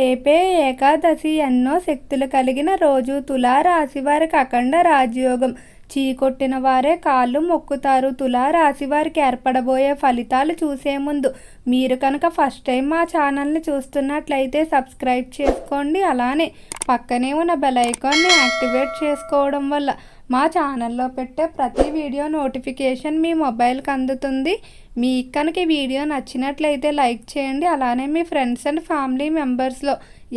రేపే ఏకాదశి ఎన్నో శక్తులు కలిగిన రోజు తులారాశి వారికి అఖండ రాజయోగం. చీకొట్టిన వారే కాళ్ళు మొక్కుతారు. తులారాశి వారికి ఏర్పడబోయే ఫలితాలు చూసే ముందు మీరు కనుక ఫస్ట్ టైం మా ఛానల్ని చూస్తున్నట్లయితే సబ్స్క్రైబ్ చేసుకోండి. అలానే పక్కనే ఉన్న బెల్ ఐకాన్ని యాక్టివేట్ చేసుకోవడం వల్ల మా ఛానల్లో పెట్టే ప్రతి వీడియో నోటిఫికేషన్ మీ మొబైల్కి అందుతుంది. మీకు కనుక వీడియో నచ్చినట్లయితే లైక్ చేయండి. అలానే మీ ఫ్రెండ్స్ అండ్ ఫ్యామిలీ మెంబర్స్లో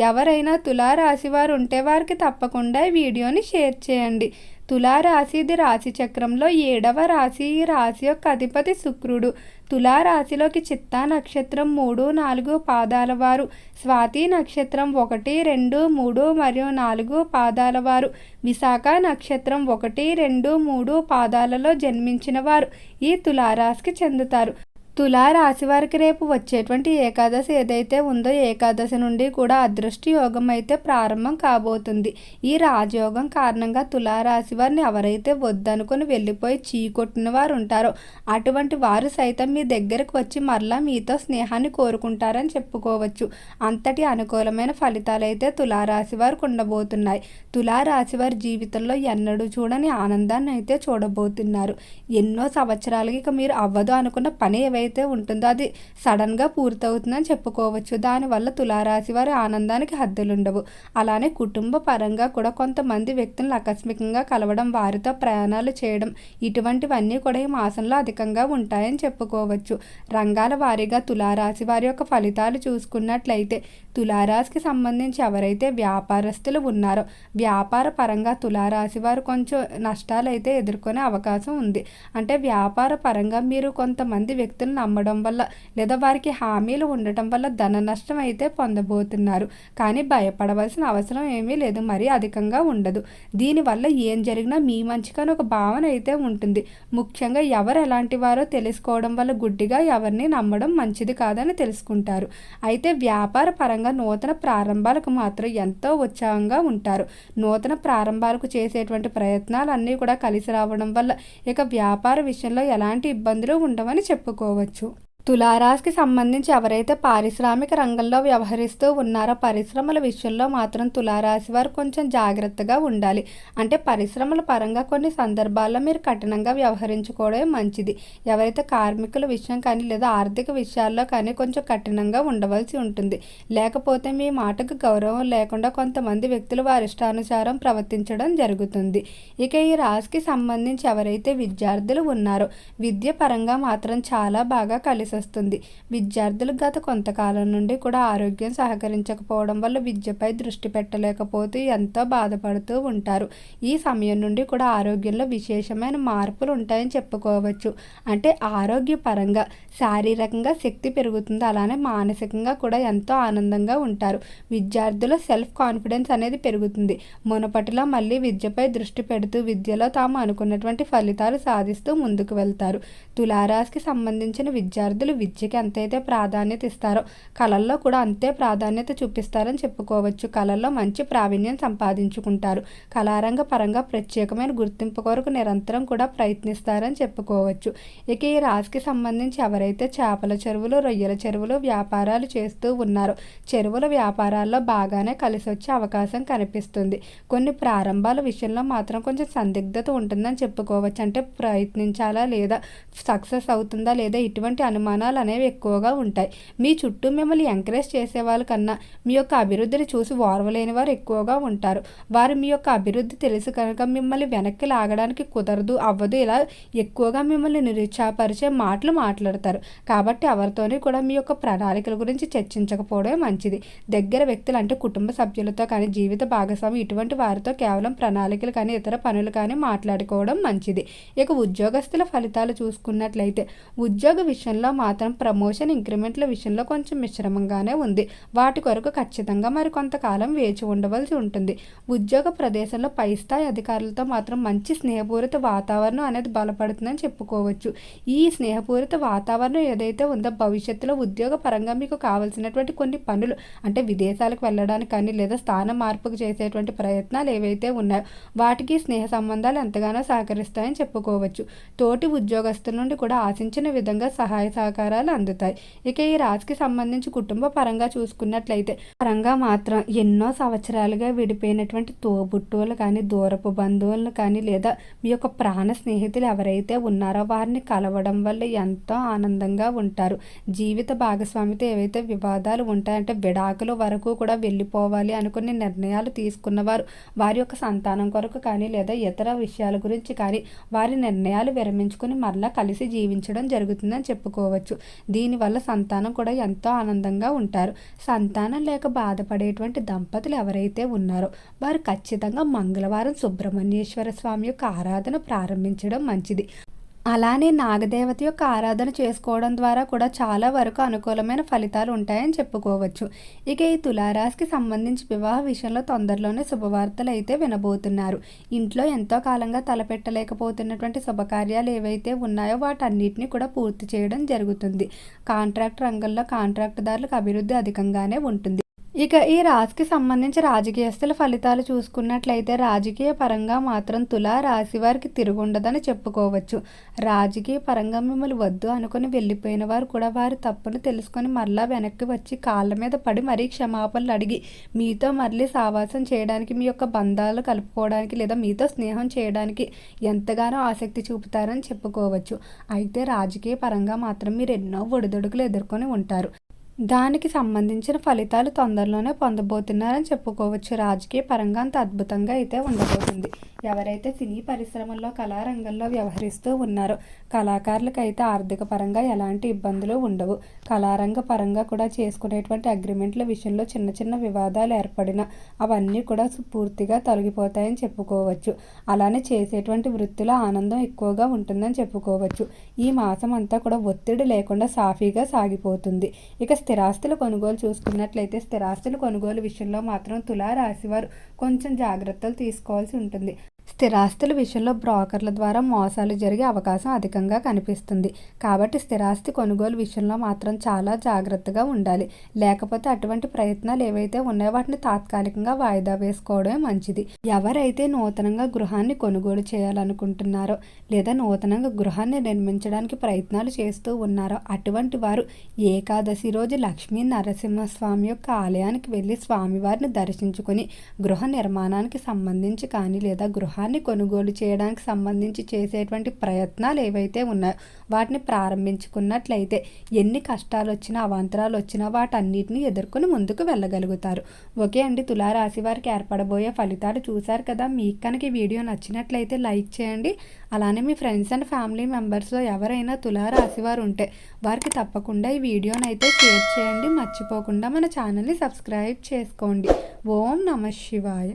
ఎవరైనా తులారాశి వారు ఉంటే వారికి తప్పకుండా ఈ వీడియోని షేర్ చేయండి. తులారాశిది రాశిచక్రంలో రాశి చక్రంలో ఏడవ రాశి. ఈ రాశి యొక్క అధిపతి శుక్రుడు. తులారాశిలోకి చిత్తా నక్షత్రం మూడు నాలుగు పాదాల వారు. స్వాతి నక్షత్రం ఒకటి రెండు మూడు మరియు నాలుగు పాదాల వారు. విశాఖ నక్షత్రం ఒకటి రెండు మూడు పాదాలలో జన్మించిన వారు. ఈ తులారాశికి చెందుతారు. తులా వారికి రేపు వచ్చేటువంటి ఏకాదశి ఏదైతే ఉందో ఏకాదశి నుండి కూడా అదృష్ట యోగం అయితే ప్రారంభం కాబోతుంది. ఈ రాజయోగం కారణంగా తులారాశి వారిని ఎవరైతే వద్దనుకుని వెళ్ళిపోయి చీకొట్టిన వారు ఉంటారో అటువంటి వారు సైతం మీ దగ్గరకు వచ్చి మరలా మీతో స్నేహాన్ని కోరుకుంటారని చెప్పుకోవచ్చు. అంతటి అనుకూలమైన ఫలితాలు అయితే తులారాశి వారికి ఉండబోతున్నాయి. తులారాశి వారి జీవితంలో ఎన్నడూ చూడని ఆనందాన్ని అయితే చూడబోతున్నారు. ఎన్నో సంవత్సరాలకి ఇక మీరు అవ్వదు అనుకున్న పని ఏవైతే అయితే ఉంటుందో అది సడన్గా పూర్తవుతుందని చెప్పుకోవచ్చు. దానివల్ల తులారాశి వారి ఆనందానికి హద్దులుండవు. అలానే కుటుంబ పరంగా కూడా కొంతమంది వ్యక్తులను ఆకస్మికంగా కలవడం వారితో ప్రయాణాలు చేయడం ఇటువంటివన్నీ కూడా ఈ మాసంలో అధికంగా ఉంటాయని చెప్పుకోవచ్చు. రంగాల వారీగా తులారాశి వారి యొక్క ఫలితాలు చూసుకున్నట్లయితే తులారాశికి సంబంధించి ఎవరైతే వ్యాపారస్తులు ఉన్నారో వ్యాపార పరంగా తులారాశి వారు కొంచెం నష్టాలు అయితే ఎదుర్కొనే అవకాశం ఉంది. అంటే వ్యాపార పరంగా మీరు కొంతమంది వ్యక్తులను నమ్మడం వల్ల లేదా వారికి హామీలు ఉండటం వల్ల ధన నష్టం అయితే పొందబోతున్నారు. కానీ భయపడవలసిన అవసరం ఏమీ లేదు. మరీ అధికంగా ఉండదు. దీనివల్ల ఏం జరిగినా మీ మంచిగానే ఒక భావన అయితే ఉంటుంది. ముఖ్యంగా ఎవరు ఎలాంటి వారో తెలుసుకోవడం వల్ల గుడ్డిగా ఎవరిని నమ్మడం మంచిది కాదని తెలుసుకుంటారు. అయితే వ్యాపార పరంగా నూతన ప్రారంభాలకు మాత్రం ఎంతో ఉత్సాహంగా ఉంటారు. నూతన ప్రారంభాలకు చేసేటువంటి ప్రయత్నాలు అన్నీ కూడా కలిసి రావడం వల్ల ఇక వ్యాపార విషయంలో ఎలాంటి ఇబ్బందులు ఉండవని చెప్పుకోవచ్చు. చేసుకోవచ్చు తులారాశికి సంబంధించి ఎవరైతే పారిశ్రామిక రంగంలో వ్యవహరిస్తూ ఉన్నారో పరిశ్రమల విషయంలో మాత్రం తులారాశి వారు కొంచెం జాగ్రత్తగా ఉండాలి. అంటే పరిశ్రమల పరంగా కొన్ని సందర్భాల్లో మీరు కఠినంగా వ్యవహరించుకోవడమే మంచిది. ఎవరైతే కార్మికుల విషయం కానీ లేదా ఆర్థిక విషయాల్లో కానీ కొంచెం కఠినంగా ఉండవలసి ఉంటుంది. లేకపోతే మీ మాటకు గౌరవం లేకుండా కొంతమంది వ్యక్తులు వారి ఇష్టానుసారం ప్రవర్తించడం జరుగుతుంది. ఇక ఈ రాశికి సంబంధించి ఎవరైతే విద్యార్థులు ఉన్నారో విద్య పరంగా మాత్రం చాలా బాగా కలిసి వస్తుంది విద్యార్థులు గత కొంతకాలం నుండి కూడా ఆరోగ్యం సహకరించకపోవడం వల్ల విద్యపై దృష్టి పెట్టలేకపోతూ ఎంతో బాధపడుతూ ఉంటారు. ఈ సమయం నుండి కూడా ఆరోగ్యంలో విశేషమైన మార్పులు ఉంటాయని చెప్పుకోవచ్చు. అంటే ఆరోగ్యపరంగా శారీరకంగా శక్తి పెరుగుతుంది. అలానే మానసికంగా కూడా ఎంతో ఆనందంగా ఉంటారు. విద్యార్థుల సెల్ఫ్ కాన్ఫిడెన్స్ అనేది పెరుగుతుంది. మునపటిలో మళ్ళీ విద్యపై దృష్టి పెడుతూ విద్యలో తాము అనుకున్నటువంటి ఫలితాలు సాధిస్తూ ముందుకు వెళ్తారు. తులారాశికి సంబంధించిన విద్యార్థులు విద్యార్థులు విద్యకి ఎంతైతే ప్రాధాన్యత ఇస్తారో కళల్లో కూడా అంతే ప్రాధాన్యత చూపిస్తారని చెప్పుకోవచ్చు. కళల్లో మంచి ప్రావీణ్యం సంపాదించుకుంటారు. కళారంగ పరంగా ప్రత్యేకమైన గుర్తింపు కొరకు నిరంతరం కూడా ప్రయత్నిస్తారని చెప్పుకోవచ్చు. ఇక ఈ రాశికి సంబంధించి ఎవరైతే చేపల చెరువులు రొయ్యల చెరువులు వ్యాపారాలు చేస్తూ ఉన్నారో చెరువుల వ్యాపారాల్లో బాగానే కలిసి వచ్చే అవకాశం కనిపిస్తుంది. కొన్ని ప్రారంభాల విషయంలో మాత్రం కొంచెం సందిగ్ధత ఉంటుందని చెప్పుకోవచ్చు. అంటే ప్రయత్నించాలా లేదా సక్సెస్ అవుతుందా లేదా ఇటువంటి అనుమానం స్థానాలు అనేవి ఎక్కువగా ఉంటాయి. మీ చుట్టూ మిమ్మల్ని ఎంకరేజ్ చేసే వాళ్ళకన్నా మీ యొక్క అభివృద్ధిని చూసి ఓర్వలేని వారు ఎక్కువగా ఉంటారు. వారు మీ యొక్క అభివృద్ధి తెలుసు కనుక మిమ్మల్ని వెనక్కి లాగడానికి కుదరదు అవ్వదు. ఇలా ఎక్కువగా మిమ్మల్ని నిరుత్సాహపరిచే మాటలు మాట్లాడతారు. కాబట్టి ఎవరితోని కూడా మీ యొక్క ప్రణాళికల గురించి చర్చించకపోవడమే మంచిది. దగ్గర వ్యక్తులు అంటే కుటుంబ సభ్యులతో కానీ జీవిత భాగస్వామి ఇటువంటి వారితో కేవలం ప్రణాళికలు కానీ ఇతర పనులు కానీ మాట్లాడుకోవడం మంచిది. ఇక ఉద్యోగస్తుల ఫలితాలు చూసుకున్నట్లయితే ఉద్యోగ విషయంలో మాత్రం ప్రమోషన్ ఇంక్రిమెంట్ల విషయంలో కొంచెం మిశ్రమంగానే ఉంది. వాటి కొరకు ఖచ్చితంగా మరి కొంతకాలం వేచి ఉండవలసి ఉంటుంది. ఉద్యోగ ప్రదేశంలో పై స్థాయి అధికారులతో మాత్రం మంచి స్నేహపూరిత వాతావరణం అనేది బలపడుతుందని చెప్పుకోవచ్చు. ఈ స్నేహపూరిత వాతావరణం ఏదైతే ఉందో భవిష్యత్తులో ఉద్యోగ పరంగా మీకు కావాల్సినటువంటి కొన్ని పనులు అంటే విదేశాలకు వెళ్ళడానికి కానీ లేదా స్థాన మార్పుకు చేసేటువంటి ప్రయత్నాలు ఏవైతే ఉన్నాయో వాటికి స్నేహ సంబంధాలు ఎంతగానో సహకరిస్తాయని చెప్పుకోవచ్చు. తోటి ఉద్యోగస్తుల నుండి కూడా ఆశించిన విధంగా సహాయ సహకారాలు అందుతాయి. ఇక ఈ రాజుకి సంబంధించి కుటుంబ పరంగా చూసుకున్నట్లయితే పరంగా మాత్రం ఎన్నో సంవత్సరాలుగా విడిపోయినటువంటి తోబుట్టువులు కానీ దూరపు బంధువులను కానీ లేదా మీ యొక్క ప్రాణ స్నేహితులు ఎవరైతే ఉన్నారో వారిని కలవడం వల్ల ఎంతో ఆనందంగా ఉంటారు. జీవిత భాగస్వామితో ఏవైతే వివాదాలు ఉంటాయంటే విడాకుల వరకు కూడా వెళ్ళిపోవాలి అనుకునే నిర్ణయాలు తీసుకున్నవారు వారి యొక్క సంతానం కొరకు కానీ లేదా ఇతర విషయాల గురించి కానీ వారి నిర్ణయాలు విరమించుకుని మరలా కలిసి జీవించడం జరుగుతుందని చెప్పుకోవచ్చు. దీనివల్ల సంతానం కూడా ఎంతో ఆనందంగా ఉంటారు. సంతానం లేక బాధపడేటువంటి దంపతులు ఎవరైతే ఉన్నారో వారు ఖచ్చితంగా మంగళవారం సుబ్రహ్మణ్యేశ్వర స్వామి యొక్క ఆరాధన ప్రారంభించడం మంచిది. అలానే నాగదేవత యొక్క ఆరాధన చేసుకోవడం ద్వారా కూడా చాలా వరకు అనుకూలమైన ఫలితాలు ఉంటాయని చెప్పుకోవచ్చు. ఇక ఈ తులారాశికి సంబంధించి వివాహ విషయంలో తొందరలోనే శుభవార్తలు అయితే వినబోతున్నారు. ఇంట్లో ఎంతో కాలంగా తలపెట్టలేకపోతున్నటువంటి శుభకార్యాలు ఏవైతే ఉన్నాయో వాటన్నిటిని కూడా పూర్తి చేయడం జరుగుతుంది. కాంట్రాక్ట్ రంగంలో కాంట్రాక్టుదారులకు అభివృద్ధి అధికంగానే ఉంటుంది. ఇక ఈ రాశికి సంబంధించి రాజకీయస్తుల ఫలితాలు చూసుకున్నట్లయితే రాజకీయ పరంగా మాత్రం తులా రాశి వారికి తిరుగుండదని చెప్పుకోవచ్చు. రాజకీయ పరంగా మిమ్మల్ని వద్దు అనుకుని వెళ్ళిపోయిన వారు కూడా వారి తప్పును తెలుసుకొని మరలా వెనక్కి వచ్చి కాళ్ళ మీద పడి మరీ క్షమాపణలు అడిగి మీతో మళ్ళీ సావాసం చేయడానికి మీ యొక్క బంధాలు కలుపుకోవడానికి లేదా మీతో స్నేహం చేయడానికి ఎంతగానో ఆసక్తి చూపుతారని చెప్పుకోవచ్చు. అయితే రాజకీయ పరంగా మాత్రం మీరు ఎన్నో ఒడిదొడుకులు ఎదుర్కొని ఉంటారు. దానికి సంబంధించిన ఫలితాలు తొందరలోనే పొందబోతున్నారని చెప్పుకోవచ్చు. రాజకీయ పరంగా అంత అద్భుతంగా అయితే ఉండబోతుంది. ఎవరైతే సినీ పరిశ్రమల్లో కళారంగంలో వ్యవహరిస్తూ ఉన్నారో కళాకారులకు అయితే ఆర్థిక పరంగా ఎలాంటి ఇబ్బందులు ఉండవు. కళారంగ పరంగా కూడా చేసుకునేటువంటి అగ్రిమెంట్ల విషయంలో చిన్న చిన్న వివాదాలు ఏర్పడిన అవన్నీ కూడా పూర్తిగా తొలగిపోతాయని చెప్పుకోవచ్చు. అలానే చేసేటువంటి వృత్తిలో ఆనందం ఎక్కువగా ఉంటుందని చెప్పుకోవచ్చు. ఈ మాసం అంతా కూడా ఒత్తిడి లేకుండా సాఫీగా సాగిపోతుంది. ఇక స్థిరాస్తుల కొనుగోలు చూసుకున్నట్లయితే స్థిరాస్తుల కొనుగోలు విషయంలో మాత్రం తులారాశివారు కొంచెం జాగ్రత్తలు తీసుకోవాల్సి ఉంటుంది. స్థిరాస్తుల విషయంలో బ్రోకర్ల ద్వారా మోసాలు జరిగే అవకాశం అధికంగా కనిపిస్తుంది. కాబట్టి స్థిరాస్తి కొనుగోలు విషయంలో మాత్రం చాలా జాగ్రత్తగా ఉండాలి. లేకపోతే అటువంటి ప్రయత్నాలు ఏవైతే ఉన్నాయో వాటిని తాత్కాలికంగా వాయిదా వేసుకోవడమే మంచిది. ఎవరైతే నూతనంగా గృహాన్ని కొనుగోలు చేయాలనుకుంటున్నారో లేదా నూతనంగా గృహాన్ని నిర్మించడానికి ప్రయత్నాలు చేస్తూ ఉన్నారో అటువంటి వారు ఏకాదశి రోజు లక్ష్మీ నరసింహస్వామి యొక్క ఆలయానికి వెళ్ళి స్వామివారిని దర్శించుకొని గృహ నిర్మాణానికి సంబంధించి కానీ లేదా గృహ గృహాన్ని కొనుగోలు చేయడానికి సంబంధించి చేసేటువంటి ప్రయత్నాలు ఏవైతే ఉన్నాయో వాటిని ప్రారంభించుకున్నట్లయితే ఎన్ని కష్టాలు వచ్చినా అవాంతరాలు వచ్చినా వాటన్నిటిని ఎదుర్కొని ముందుకు వెళ్ళగలుగుతారు. ఓకే అండి తులారాశి వారికి ఏర్పడబోయే ఫలితాలు చూశారు కదా? మీకు కనుక ఈ వీడియో నచ్చినట్లయితే లైక్ చేయండి. అలానే మీ ఫ్రెండ్స్ అండ్ ఫ్యామిలీ మెంబర్స్లో ఎవరైనా తులారాశి వారు ఉంటే వారికి తప్పకుండా ఈ వీడియోని అయితే షేర్ చేయండి. మర్చిపోకుండా మన ఛానల్ని సబ్స్క్రైబ్ చేసుకోండి. ఓం నమ శివాయ.